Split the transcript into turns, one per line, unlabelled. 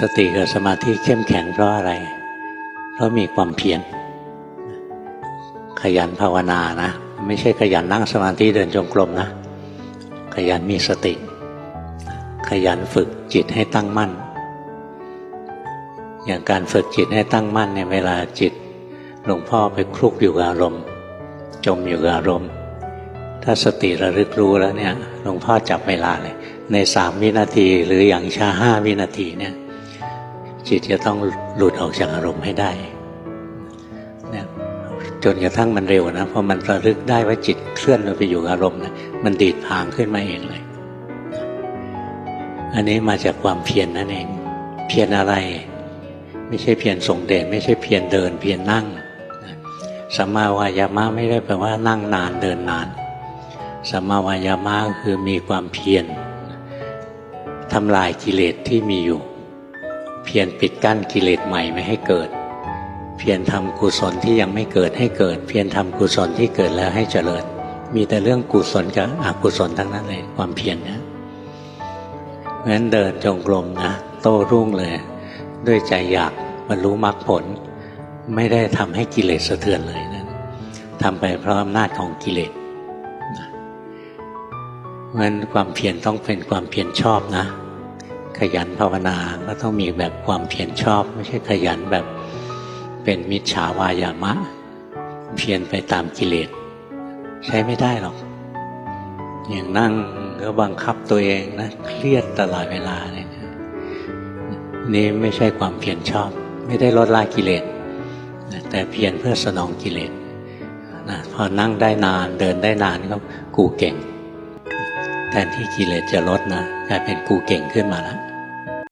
สติกับสมาธิเข้มแข็งเพราะอะไร เพราะมีความเพียรขยันภาวนานะ ไม่ใช่ขยันนั่งสมาธิเดินจงกรมนะ ขยันมีสติ ขยันฝึกจิตให้ตั้งมั่น อย่างการฝึกจิตให้ตั้งมั่นเนี่ยเวลาจิตหลวงพ่อไปคลุกอยู่กับอารมณ์ จมอยู่กับอารมณ์ ถ้าสติระลึกรู้แล้วเนี่ยหลวงพ่อจับเวลาเลยในสามวินาทีหรืออย่างช้าห้าวินาทีเนี่ย จิตจะต้องหลุดออกจากอารมณ์ให้ได้นี่ยจนกระทั่งมันเร็วนะพอมันระลึกได้ว่าจิตเคลื่อนไปอยู่อารมณ์นะมันดีดพางขึ้นมาเองเลย อันนี้มาจากความเพียรนนั่นเอง เพียรอะไร ไม่ใช่เพียรส่งเดชไม่ใช่เพียรเดิน เพียรนั่งสัมมาวายามะไม่ได้แปลว่านั่งนานเดินนานสัมมาวายามะคือมีความเพียรทำลายกิเลสที่มีอยู่ เพียรปิดกั้นกิเลสใหม่ไม่ให้เกิด เพียรทำกุศลที่ยังไม่เกิดให้เกิด เพียรทำกุศลที่เกิดแล้วให้เจริญ มีแต่เรื่องกุศลกับอกุศลทั้งนั้นเลยความเพียรนะเพราะฉะนั้นเดินจงกรมนะโต้รุ่งเลย ด้วยใจอยากบรรลุมรรคผล ไม่ได้ทำให้กิเลสสะเทือนเลยนะทำไปเพราะอำนาจของกิเลสเพราะฉะนั้นความเพียรต้องเป็นความเพียรชอบนะ ขยันภาวนาก็ต้องมีแบบความเพียรชอบ ไม่ใช่ขยันแบบเป็นมิจฉาวายามะ เพียรไปตามกิเลส ใช้ไม่ได้หรอก อย่างนั่งก็บังคับตัวเองนะเครียดตลอดเวลาเลยนะนี่ไม่ใช่ความเพียรชอบ ไม่ได้ลดละกิเลสแต่เพียรเพื่อสนองกิเลสนะพอนั่งได้นานเดินได้นานก็กูเก่ง แทนที่กิเลสจะลดนะกลายเป็นกูเก่งขึ้นมาแล้ว